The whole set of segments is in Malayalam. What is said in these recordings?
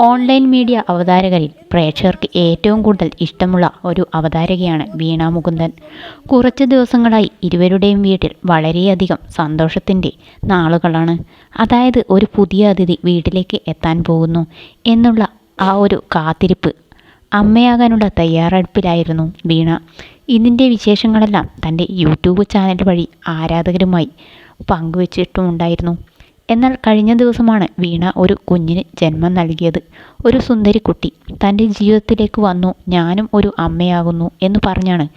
ഓൺലൈൻ മീഡിയ അവതാരകരിൽ പ്രേക്ഷകർക്ക് ഏറ്റവും കൂടുതൽ ഇഷ്ടമുള്ള ഒരു അവതാരകയാണ് വീണ മുകുന്ദൻ. കുറച്ച് ദിവസങ്ങളായി ഇരുവരുടെയും വീട്ടിൽ വളരെയധികം സന്തോഷത്തിന്റെ നാളുകളാണ്. അതായത് ഒരു പുതിയ അതിഥി വീട്ടിലേക്ക് എത്താൻ പോകുന്നു എന്നുള്ള ആ ഒരു കാത്തിരിപ്പ് അമ്മയാകാനുള്ള തയ്യാറെടുപ്പിലായിരുന്നു വീണ. ഇതിന്റെ വിശേഷങ്ങളെല്ലാം തന്റെ യൂട്യൂബ് ചാനൽ വഴി ആരാധകരുമായി പങ്കുവച്ചിട്ടുമുണ്ടായിരുന്നു. എന്നാൽ കഴിഞ്ഞ ദിവസമാണ് വീണ ഒരു കുഞ്ഞിന് ജന്മം നൽകിയത്. ഒരു സുന്ദരി കുട്ടി തന്റെ ജീവിതത്തിലേക്ക് വന്നു ഞാനും ഒരു അമ്മയാകുന്നു എന്ന് പറഞ്ഞാണ്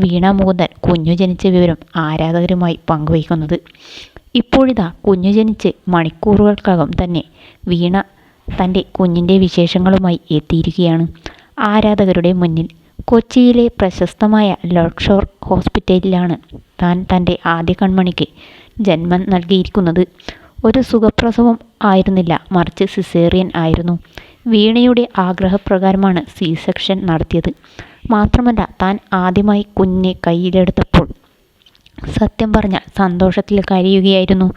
വീണ മുകുന്ദൻ കുഞ്ഞു ജനിച്ച വിവരം ആരാധകരുമായി പങ്കുവയ്ക്കുന്നത്. ഇപ്പോഴിതാ കുഞ്ഞു ജനിച്ച് മണിക്കൂറുകൾക്കകം തന്നെ വീണ തന്റെ കുഞ്ഞിന്റെ വിശേഷങ്ങളുമായി എത്തിയിരിക്കുകയാണ്. ആരാധകരുടെ മുന്നിൽ കൊച്ചിയിലെ പ്രശസ്തമായ ലോഡ്ഷോർ ഹോസ്പിറ്റലിലാണ് താൻ തന്റെ ആദ്യ കൺമണിക്ക് ജന്മം നൽകിയിരിക്കുന്നത്. ഒരു സുഖപ്രസവം ആയിരുന്നില്ല. മറിച്ച് സിസേറിയൻ ആയിരുന്നു. വീണയുടെ ആഗ്രഹപ്രകാരമാണ് സി സെക്ഷൻ നടത്തിയത്. മാത്രമല്ല താൻ ആദ്യമായി കുഞ്ഞിനെ കയ്യിലെടുത്തപ്പോൾ സത്യം പറഞ്ഞാൽ സന്തോഷത്തിൽ കരയുകയായിരുന്നു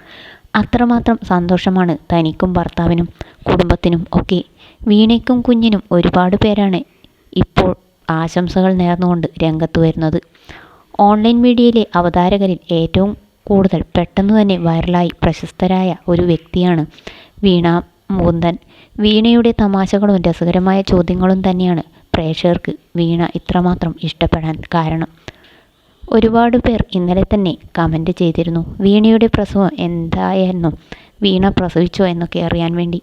അത്രമാത്രം സന്തോഷമാണ് തനിക്കും ഭർത്താവിനും കുടുംബത്തിനും ഒക്കെ. വീണയ്ക്കും കുഞ്ഞിനും ഒരുപാട് പേരാണ് ഇപ്പോൾ ആശംസകൾ നേർന്നുകൊണ്ട് രംഗത്ത് വരുന്നത്. ഓൺലൈൻ മീഡിയയിലെ അവതാരകരിൽ ഏറ്റവും കൂടുതൽ പെട്ടെന്ന് തന്നെ വൈറലായി പ്രശസ്തരായ ഒരു വ്യക്തിയാണ് വീണ മുകുന്ദൻ. വീണയുടെ തമാശകളും രസകരമായ ചോദ്യങ്ങളും തന്നെയാണ് പ്രേക്ഷകർക്ക് വീണ ഇത്രമാത്രം ഇഷ്ടപ്പെടാൻ കാരണം. ഒരുപാട് പേർ ഇന്നലെ തന്നെ കമന്റ് ചെയ്തിരുന്നു വീണയുടെ പ്രസവം എന്തായിരുന്നു? വീണ പ്രസവിച്ചോ എന്നൊക്കെ അറിയാൻ വേണ്ടി.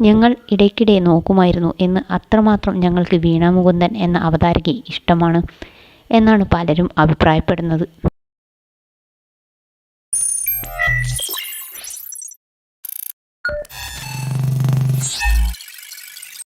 ഞങ്ങൾ ഇടയ്ക്കിടെ നോക്കുമായിരുന്നു എന്ന് അത്രമാത്രം ഞങ്ങൾക്ക് വീണ മുകുന്ദൻ എന്ന അവതാരകയെ ഇഷ്ടമാണ് എന്നാണ് പലരും അഭിപ്രായപ്പെടുന്നത്. you